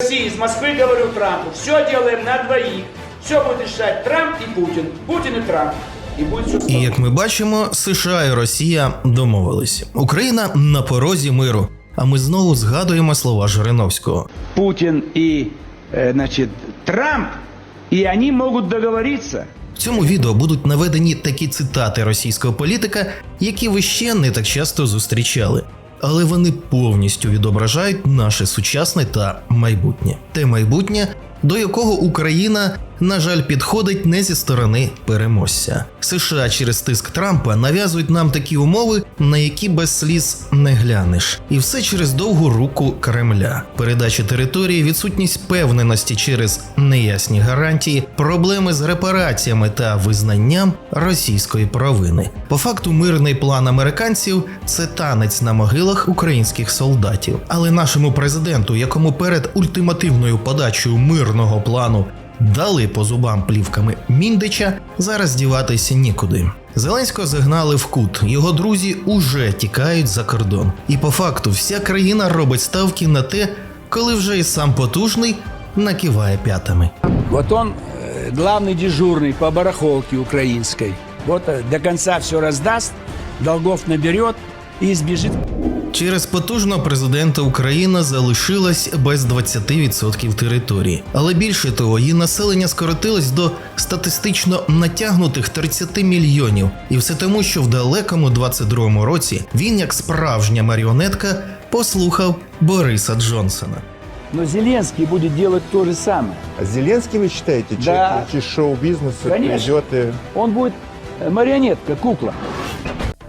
России из Москвы говорю Трампу, все делаем на двоих. Все будет решать Трамп и Путин. Путин и Трамп. И будет все І як ми бачимо, США і Росія домовились. Україна на порозі миру. А ми знову згадуємо слова Жириновського. Путин и, э, значит, Трамп, и они могут договориться. В цьому відео будуть наведені такі цитати російського політика, які ви ще не так часто зустрічали. Але вони повністю відображають наше сучасне та майбутнє. Те майбутнє, до якого Україна, на жаль, підходить не зі сторони переможця. США через тиск Трампа нав'язують нам такі умови, на які без сліз не глянеш, і все через довгу руку Кремля, передача території, відсутність певненості через неясні гарантії, проблеми з репараціями та визнанням російської провини. По факту, мирний план американців це танець на могилах українських солдатів. Але нашому президенту, якому перед ультимативною подачею мирного плану дали по зубам плівками Міндича, зараз діватися нікуди. Зеленського загнали в кут. Його друзі уже тікають за кордон. І по факту вся країна робить ставки на те, коли вже і сам потужний накиває п'ятами. Вот он э, главный дежурный по барахолке украинской. Вот э, до конца все раздаст, долгов наберет и сбежит. Через потужного президента Україна залишилась без 20% території, але більше того, її населення скоротилось до статистично натягнутих 30 мільйонів, і все тому, що в далекому 22-му році він, як справжня маріонетка, послухав Бориса Джонсона. Но Зеленский будет делать то же самое. А Зеленский, вы считаете, Да. шоу-бизнеса Конечно. придет и... Он будет э, марионетка, кукла.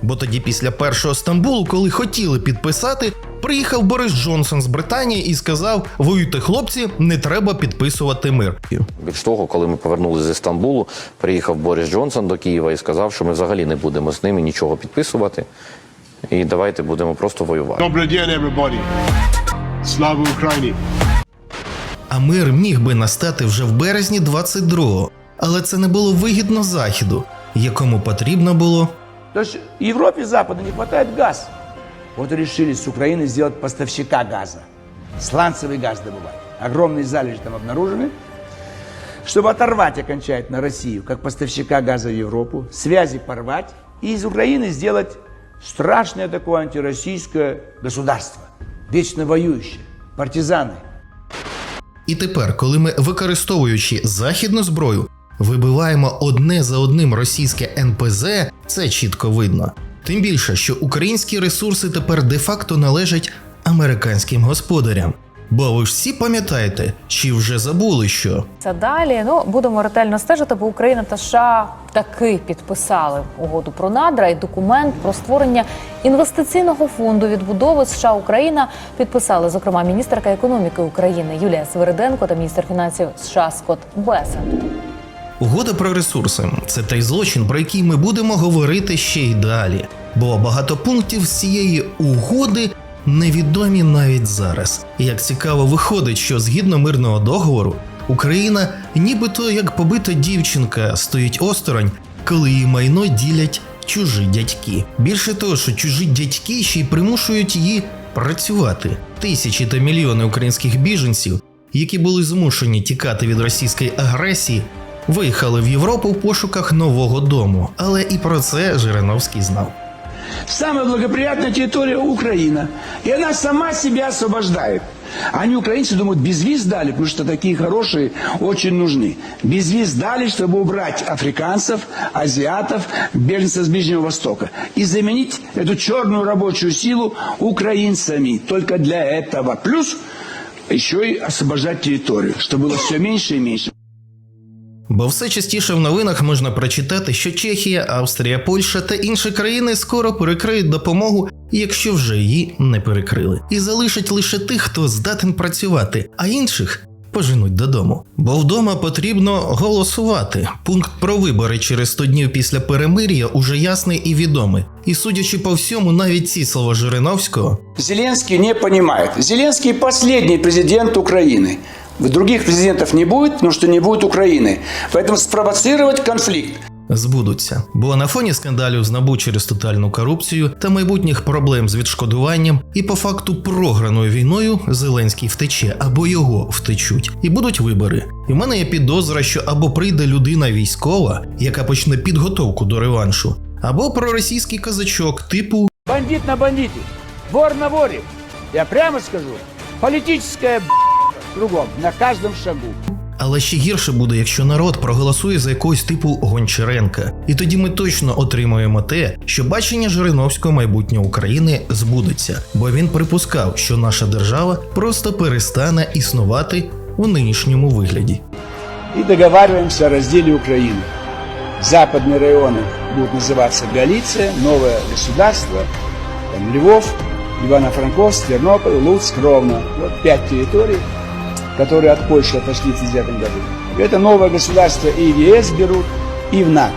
Бо тоді, після першого Стамбулу, коли хотіли підписати, приїхав Борис Джонсон з Британії і сказав: Воюйте, хлопці, не треба підписувати мир. Більш того, коли ми повернулися зі Стамбулу, приїхав Борис Джонсон до Києва і сказав, що ми взагалі не будемо з ними нічого підписувати. І давайте будемо просто воювати. Everybody. Слава Україні! А мир міг би настати вже в березні 22-го, але це не було вигідно заходу, якому потрібно було То есть Европе Запада не хватает газа. Вот и решили с Украины сделать поставщика газа. Сланцевый газ добывать. Огромные залежи там обнаружены. Чтобы оторвать окончательно Россию как поставщика газа в Европу, связи порвать и из Украины сделать страшное такое антироссийское государство. Вечно воюющее. Партизаны. І тепер, коли ми, використовуючи західну зброю, вибиваємо одне за одним російське НПЗ, це чітко видно. Тим більше, що українські ресурси тепер де-факто належать американським господарям. Бо ви ж всі пам'ятаєте, чи вже забули, що Це далі. Ну будемо ретельно стежити, бо Україна та США таки підписали угоду про надра і документ про створення інвестиційного фонду відбудови США Україна підписали зокрема міністерка економіки України Юлія Свириденко та міністр фінансів США Скотт Бесент. Угода про ресурси це той злочин, про який ми будемо говорити ще й далі. Бо багато пунктів з цієї угоди невідомі навіть зараз. І як цікаво виходить, що згідно мирного договору Україна, нібито як побита дівчинка, стоїть осторонь, коли її майно ділять чужі дядьки. Більше того, що чужі дядьки ще й примушують її працювати. Тисячі та мільйони українських біженців, які були змушені тікати від російської агресії, виїхали в Європу в пошуках нового дому. Але і про це Жириновський знав. Самая благоприятная территория Украина. И она сама себя освобождает. Они, украинцы, думают, без виз дали, потому что такие хорошие очень нужны. Без виз дали, чтобы убрать африканцев, азиатов, беженцев с Ближнего Востока. И заменить эту черную рабочую силу украинцами. Только для этого. Плюс еще и освобождать территорию, чтобы было все меньше и меньше. Бо все частіше в новинах можна прочитати, що Чехія, Австрія, Польща та інші країни скоро перекриють допомогу, якщо вже її не перекрили, і залишать лише тих, хто здатен працювати, а інших поженуть додому. Бо вдома потрібно голосувати. Пункт про вибори через 100 днів після перемир'я уже ясний і відомий. І судячи по всьому, навіть ці слова Жириновського Зеленский не понимает. Зеленский последний президент Украины. Других президентов не будет, потому что не будет Украины. Поэтому спровоцировать конфликт. збудуться. Бо на фоні скандалів з набу через тотальну корупцію та майбутніх проблем з відшкодуванням і по факту програною війною Зеленський втече або його втечуть, і будуть вибори. І в мене є підозра, що або прийде людина військова, яка почне підготовку до реваншу, або проросійський казачок типу Бандит на бандите, вор на воре. Я прямо скажу, политическая кругом, на каждом шагу. Але ще гірше буде, якщо народ проголосує за якогось типу Гончаренка, і тоді ми точно отримаємо те, що бачення Жириновського майбутнього України збудеться, бо він припускав, що наша держава просто перестане існувати у нинішньому вигляді. И договариваемся о разделе Украины. Западные районы будут называться Галиция, новое государство, там Львов, Ивано-Франковск, Тернополь, Луцк, Ровно. Вот пять территорий, которые от Польши отошли в 1939 году. Это новое государство и в ЕС берут, и в НАТО.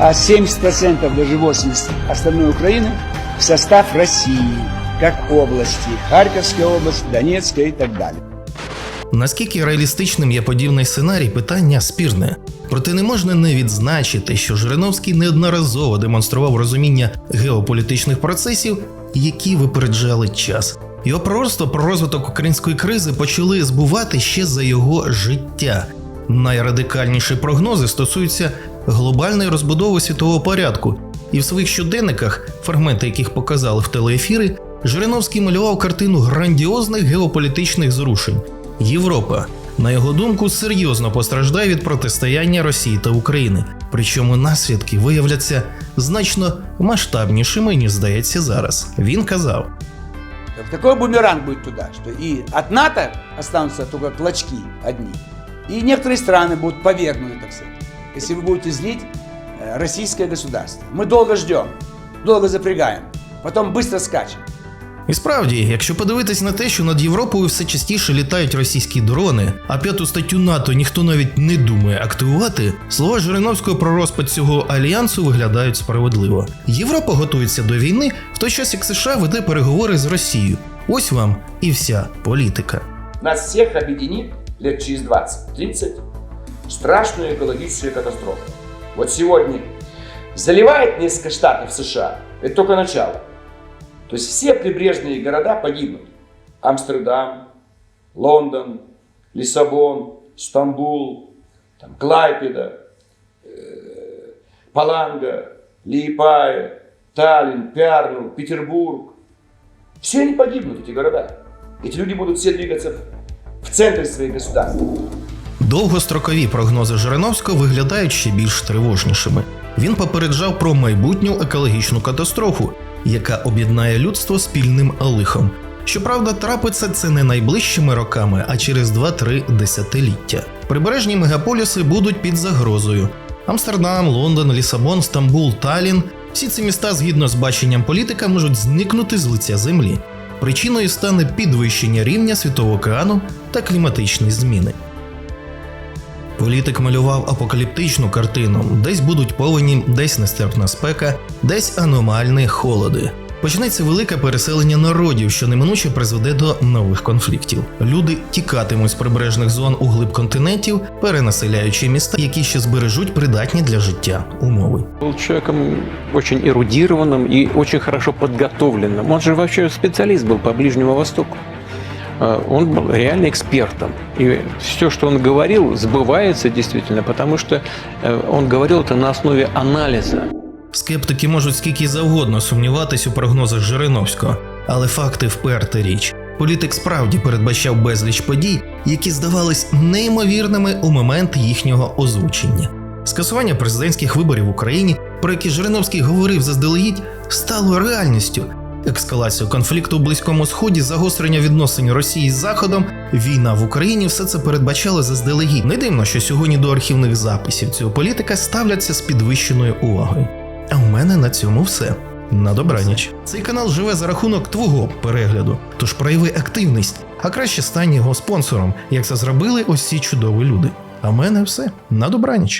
А 70% даже 80% остальной Украины в состав России, как области, Харьковская область, Донецкая и так далее. Наскільки реалістичним є подібний сценарій, питання спірне. Проте не можна не відзначити, що Жириновський неодноразово демонстрував розуміння геополітичних процесів, які випереджали час. Його пророцтво про розвиток української кризи почали збувати ще за його життя. Найрадикальніші прогнози стосуються глобальної розбудови світового порядку, і в своїх щоденниках, фрагменти яких показали в телеефіри, Жириновський малював картину грандіозних геополітичних зрушень. Європа, на його думку, серйозно постраждає від протистояння Росії та України. Причому наслідки виявляться значно масштабнішими, ніж здається зараз. Він казав: Такой бумеранг будет туда, что и от НАТО останутся только клочки одни, и некоторые страны будут повергнуты, так сказать, если вы будете злить э, российское государство. Мы долго ждем, долго запрягаем, потом быстро скачем. І справді, якщо подивитись на те, що над Європою все частіше літають російські дрони, а п'яту статтю НАТО ніхто навіть не думає активувати, слова Жириновського про розпад цього альянсу виглядають справедливо. Європа готується до війни, в той час як США веде переговори з Росією. Ось вам і вся політика. Нас всех объединит лет через 20-30 страшную экологическую катастрофу. Вот сегодня заливает несколько штатов США, это только начало. То есть все прибрежные города погибнут. Амстердам, Лондон, Лиссабон, Стамбул, там, Клайпеда, э, Паланга, Лиепая, Таллин, Пярну, Петербург. Все они погибнут, эти города. Эти люди будут все двигаться в- в центре своих государств. Довгострокові прогнози Жириновського виглядають ще більш тривожнішими. Він попереджав про майбутню екологічну катастрофу, яка об'єднає людство спільним лихом. Щоправда, трапиться це не найближчими роками, а через 2-3 десятиліття. Прибережні мегаполіси будуть під загрозою. Амстердам, Лондон, Лісабон, Стамбул, Талін всі ці міста, згідно з баченням політика, можуть зникнути з лиця землі. Причиною стане підвищення рівня світового океану та кліматичні зміни. Політик малював апокаліптичну картину: десь будуть повені, десь нестерпна спека, десь аномальні холоди. Почнеться велике переселення народів, що неминуче призведе до нових конфліктів. Люди тікатимуть з прибережних зон у глиб континентів, перенаселяючи міста, які ще збережуть придатні для життя умови. был человеком очень эрудированным и очень хорошо подготовленным. Он же вообще специалист был по Ближнему Востоку. Э, Он был реально экспертом. И все, что он говорил, сбывается действительно, потому что э, он говорил это на основе анализа. Скептики можуть скільки завгодно сумніватись у прогнозах Жириновського, але факти вперта річ. Політик справді передбачав безліч подій, які здавались неймовірними у момент їхнього озвучення. Скасування президентських виборів в Україні, про які Жириновський говорив заздалегідь, стало реальністю. Ескалацію конфлікту у Близькому Сході, загострення відносин Росії з Заходом, війна в Україні все це передбачало заздалегідь. Не дивно, що сьогодні до архівних записів цього політика ставляться з підвищеною увагою. А в мене на цьому все. На добраніч. Цей канал живе за рахунок твого перегляду, тож прояви активність, а краще стань його спонсором, як це зробили ось ці чудові люди. А в мене все. На добраніч.